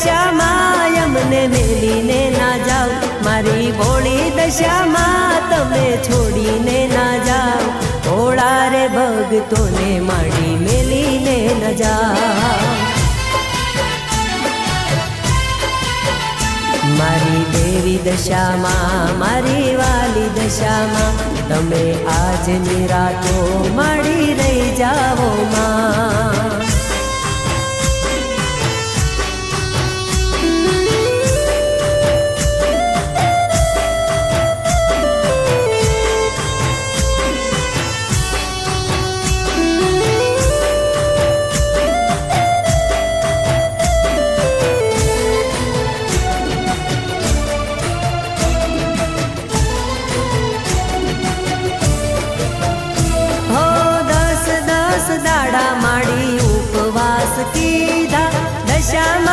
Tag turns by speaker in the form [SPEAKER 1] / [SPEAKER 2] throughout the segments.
[SPEAKER 1] દશામાં અમને મેલીને ના જાઓ. મારી ભોળી દશામાં તમે છોડીને ના જાઓ. ભોળા રે ભગતોને માડી મેલીને ન જાઓ. મારી દેવી દશામાં, મારી વાલી દશામાં, તમે આજની રાતો માડી રહી જાઓ માં.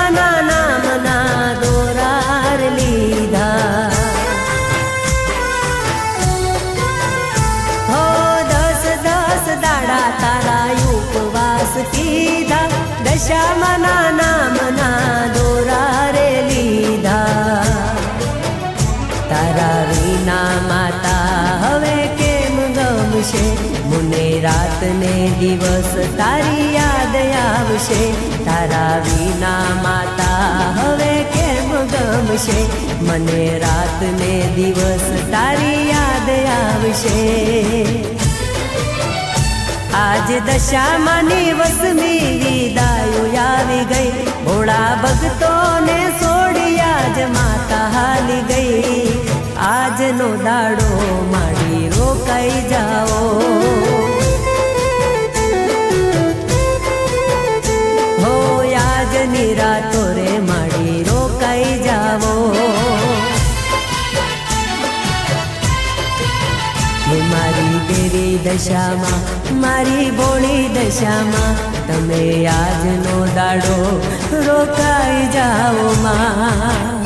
[SPEAKER 1] na રાત ને દિવસ તારી યાદ આવશે. તારા વિના માતા હવે કેમ ગમશે? મને રાત ને દિવસ તારી યાદ આવશે. આજ દશામાની વસમી વિદાયો આવી ગઈ. ભોળા ભક્તોને છોડી આજ માતા હાલી ગઈ. આજનો દાડો માડી રોકાઈ જાઓ. રાતો રે માડી રોકાઈ જાવો. મારી દેવી દશામાં, મારી ભોળી દશામાં, તમે આજનો દાડો રોકાઈ જાઓ માં.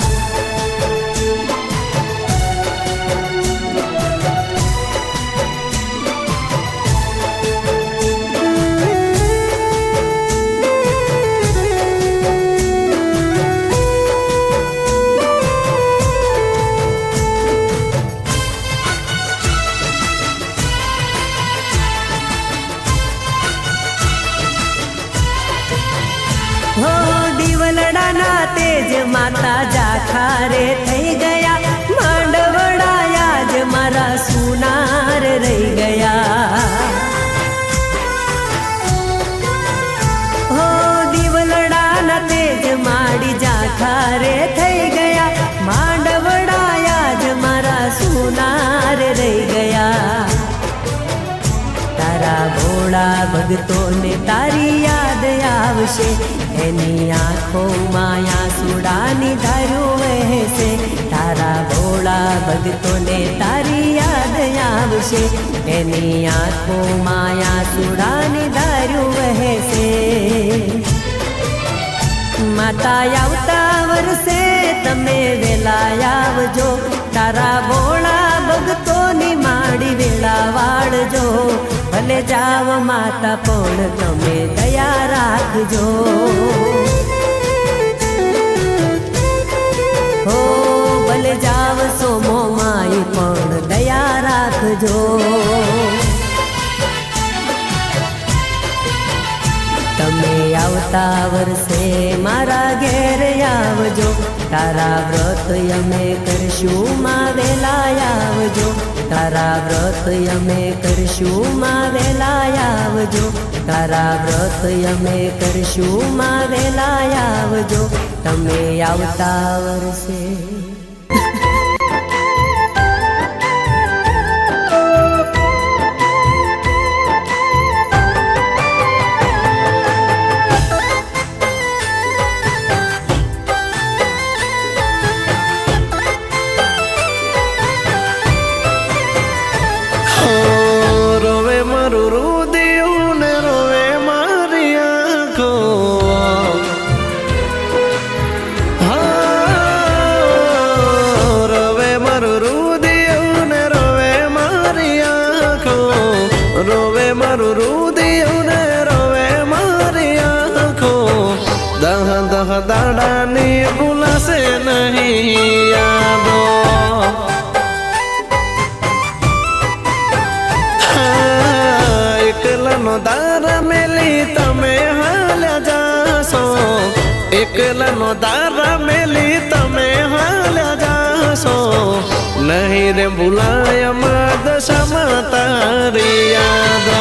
[SPEAKER 1] આવશે એની માયા સુડાની ધારું વહેશે. તારા ભોળા ભગતોને તારી યાદ આવશે. એની આંખો માયા સુડાની ધારું વહેશે. માતા આવતા વર્ષે તમે વેલા આવજો. તારા ભોળા ભગતોની માડી વેળા વાળજો. ભલે જાવ માતા પણ તમે દયા રાખજો. હો, ભલે જાવ સોમો માઈ પણ દયા રાખજો. તમે આવતા વર્ષે મારા ઘેર આવજો. તારા વ્રત અમે કરશું, માં વેલા આવજો. તારા વ્રત અમે કરશું માં વેલા આવજો. તારા વ્રત અમે કરશું માં વેલા આવજો. તમે આવતા વર્ષે
[SPEAKER 2] એકલાનો દાર મેલી તમે હાલ્યા જાશો. એકલાનો દાર મેલી તમે હાલ્યા જાશો. નહીં રે ભૂલાય મા દશામાં તારી યાદો.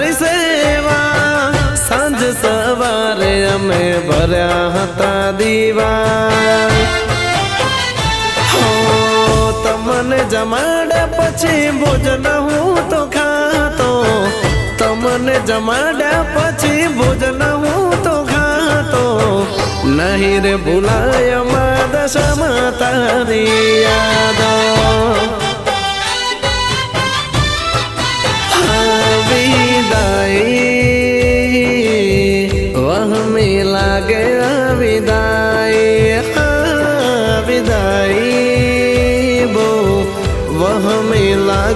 [SPEAKER 2] તારી સેવા સાંજ સવારે અમે ભર્યા હતા દીવા. હો, તમને જમાડ્યા પછી ભોજન હું તો ખાતો. તમને જમાડ્યા પછી ભોજન હું તો ખાતો. નહીં રે ભૂલાય મા માતા યાદો.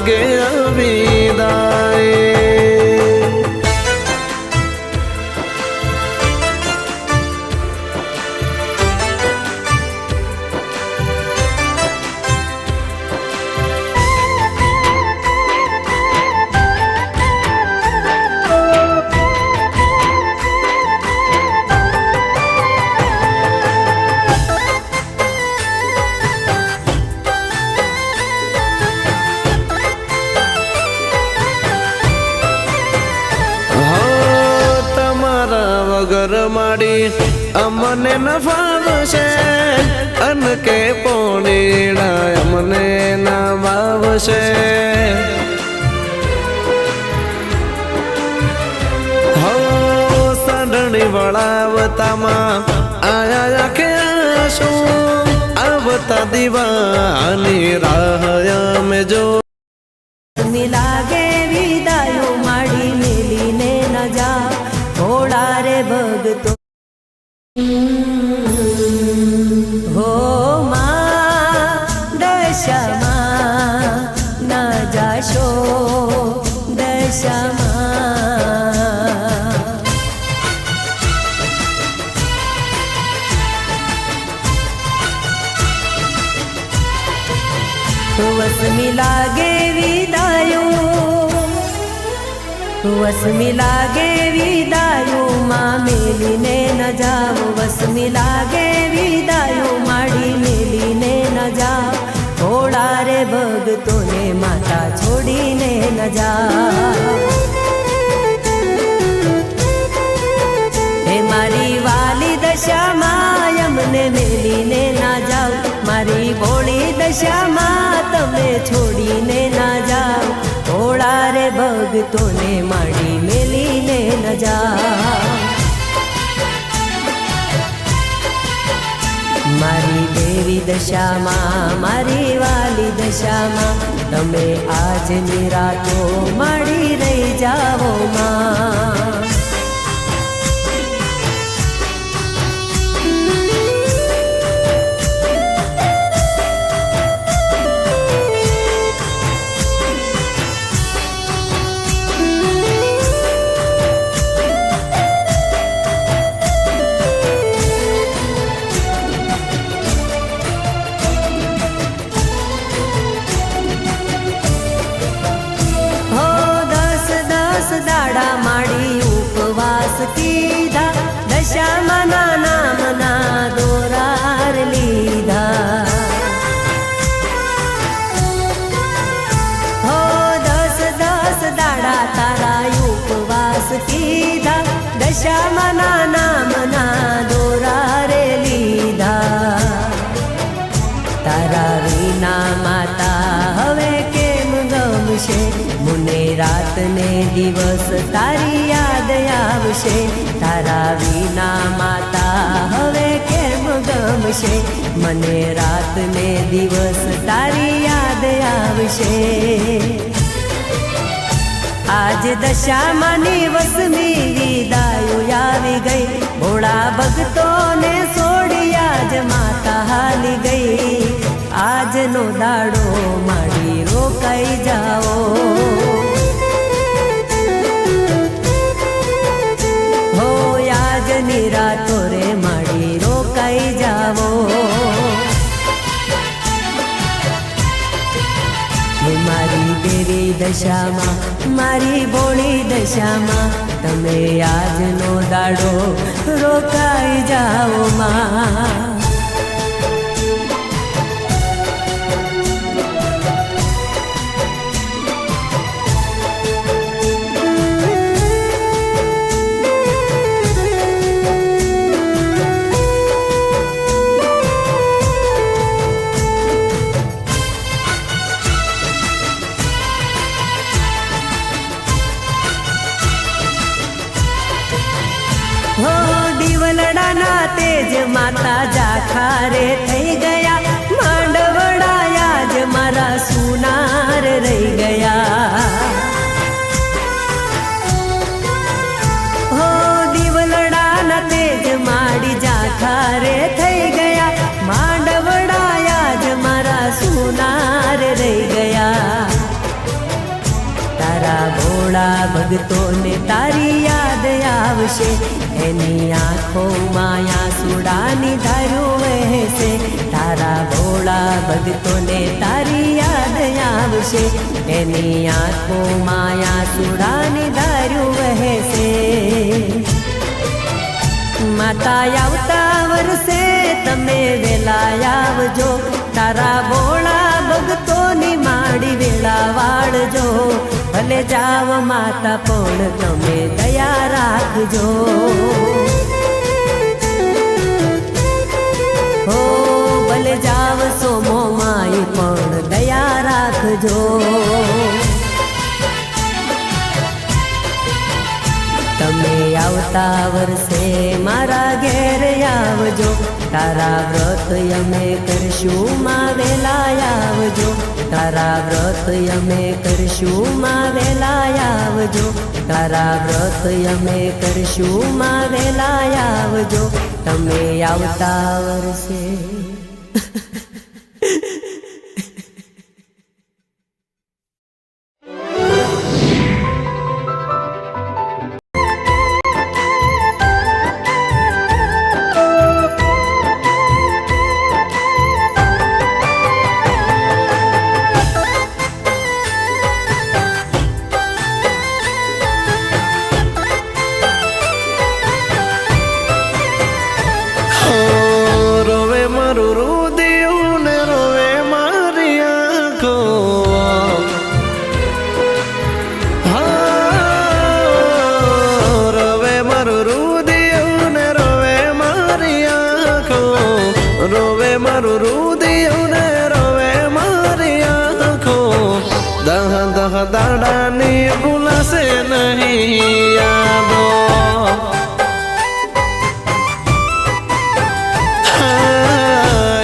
[SPEAKER 2] વહમી અમને ન અન કે પોણીડા અમને ના વાવશે સાંડણી વળાવતામાં આયા આખે આશો. આવતા દીવાની રાહ અમે જો.
[SPEAKER 1] લાગે વિદાયો માડી મેલીને ન જા. ભગતો વસમી લાગે વિદાયો વિદાયુમાં મેલીને ન જાવ. વસમી લાગે વિદાયુ માડી મેલીને ન જાવ. થોડા રે ભગતોને માતા છોડીને ન જાવ. રે ભગતોને માડી મેલીને ન જાઓ મારી દેવી દશામાં, મારી વાલી દશામાં, તમે આજની રાતો માડી રહી જાઓ દિવસ તારી યાદ આવશે. તારા વિના માતા હવે કેમ ગમશે? મને રાત ને દિવસ તારી યાદ આવશે. આજ દશામાં વસમી વિદાયો આવી ગઈ. ભોળા ભક્તોને છોડી આજ માતા હાલી ગઈ. આજનો દાડો માડી રોકાઈ જાઓ. આજની રાતો રે માડી રોકાઈ જાવો મારી દેવી દશામાં મારી બોળી દશામાં તમે આજનો દાડો રોકાઈ જાઓ માં આવશે એની માયા સુડાની ધાર્યું વહેશે તારા ભોળા ભગતોને તારી યાદ આવશે એની આંખો માયા સુડાની ધારું વહેશે માતા આવતા વર્ષે તમે વેલા આવજો. તારા ભોળા ભગતોની માડી વેળા વાળજો. ભલે જાવ માતા પણ તમે દયા રાખજો. હો, ભલે જાવ સોમો માઈ પણ દયા રાખજો. તમે આવતા વર્ષે મારા ઘેર આવજો. તારા વ્રત અમે કરશું, માં વેલા આવજો. તારા વ્રત અમે કરશું, માં વેલા આવજો. તારા વ્રત અમે કરશું, માં વેલા આવજો. તમે આવતા વર્ષે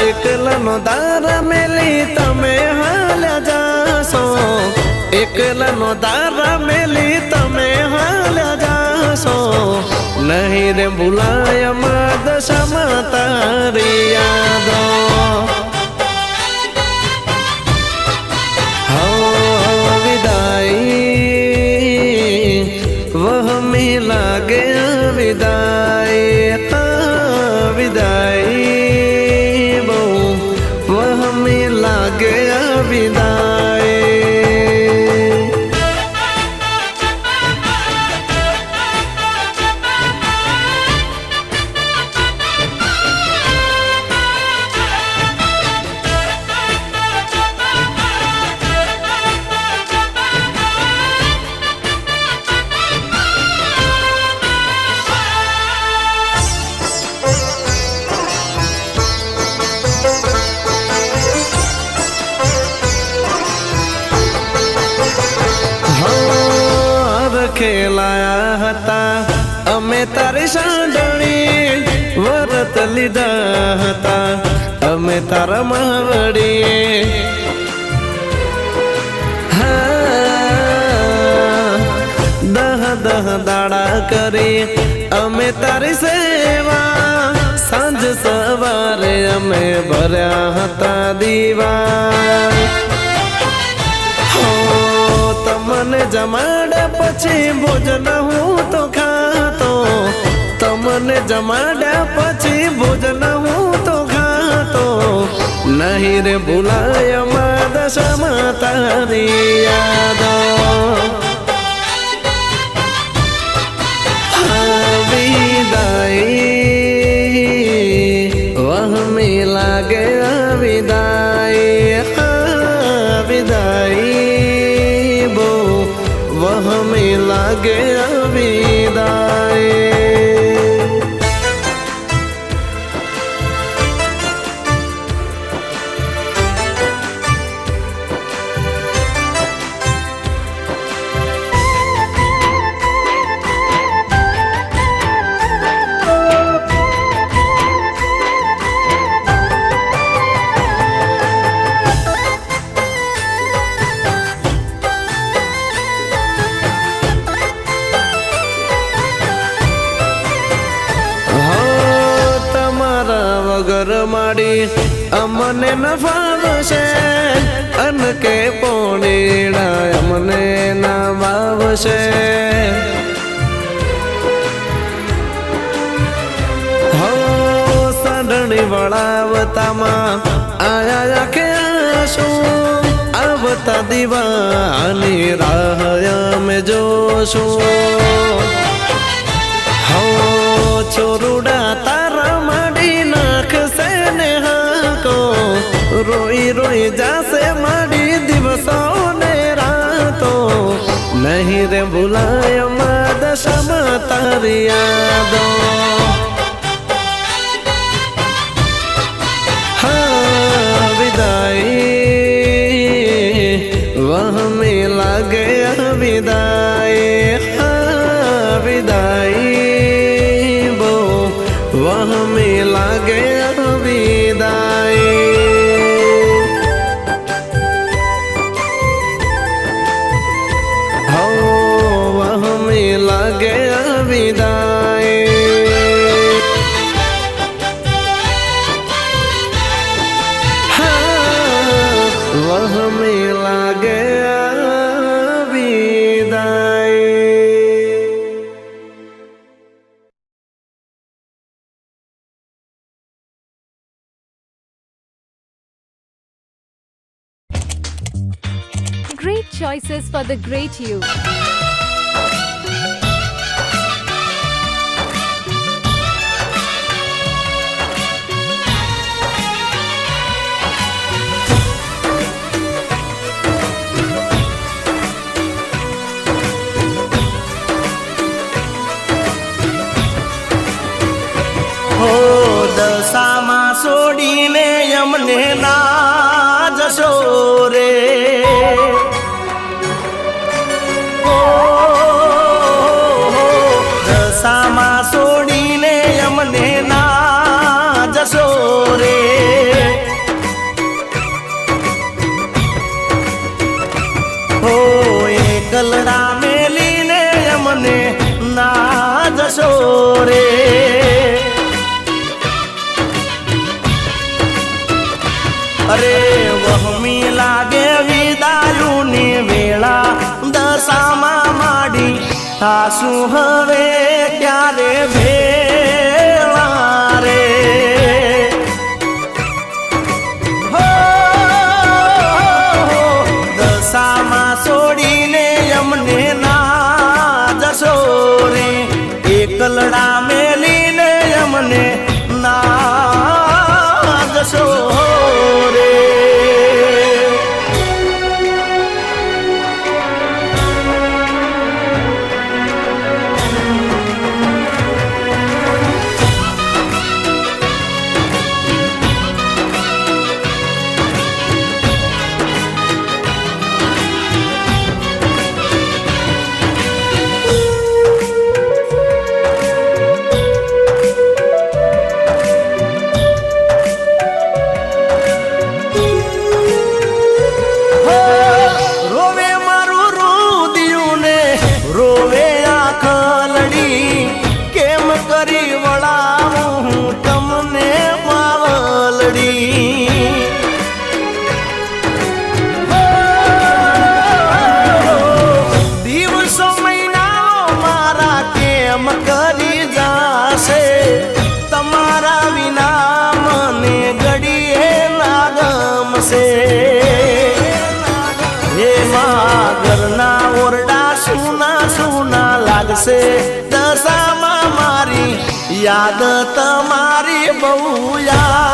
[SPEAKER 2] એકલાનો દાર મેલી તમે હાલ્યા જાશો. એકલાનો દાર મેલી તમે હાલ્યા જાશો. નહીં રે ભૂલાય મા દશામાં તારી યાદો. વરત લીધા હતા. અમે તારા મહાવડીએ. દહ દહ દાડા કરી અમે તારી સેવા. સાંજ સવારે અમે ભર્યા હતા દીવા. હો, તમને જમાડ્યા પછી ભોજન હું તો ખાતો તમને જમાડ્યા પછી ભોજન હું તો ખાતો નહીં રે ભૂલાયમાં દશામાં તારી યાદ. વિદાય વહમી લાગે વિદાય વિદાય બો વહમી લાગે વિદાય વાવશે સાંડણી વળાવતામાં આયા આખે શું આવતા દીવાની રાહ અમે જોશું. હો છોરુડા રે ભૂલાયમાં દશામાં તારી યાદો હા વિદાય વહમે લાગે
[SPEAKER 3] વિદાય લાગે for the great you.
[SPEAKER 4] Suốt. યાદ તમારી બહુ આવશે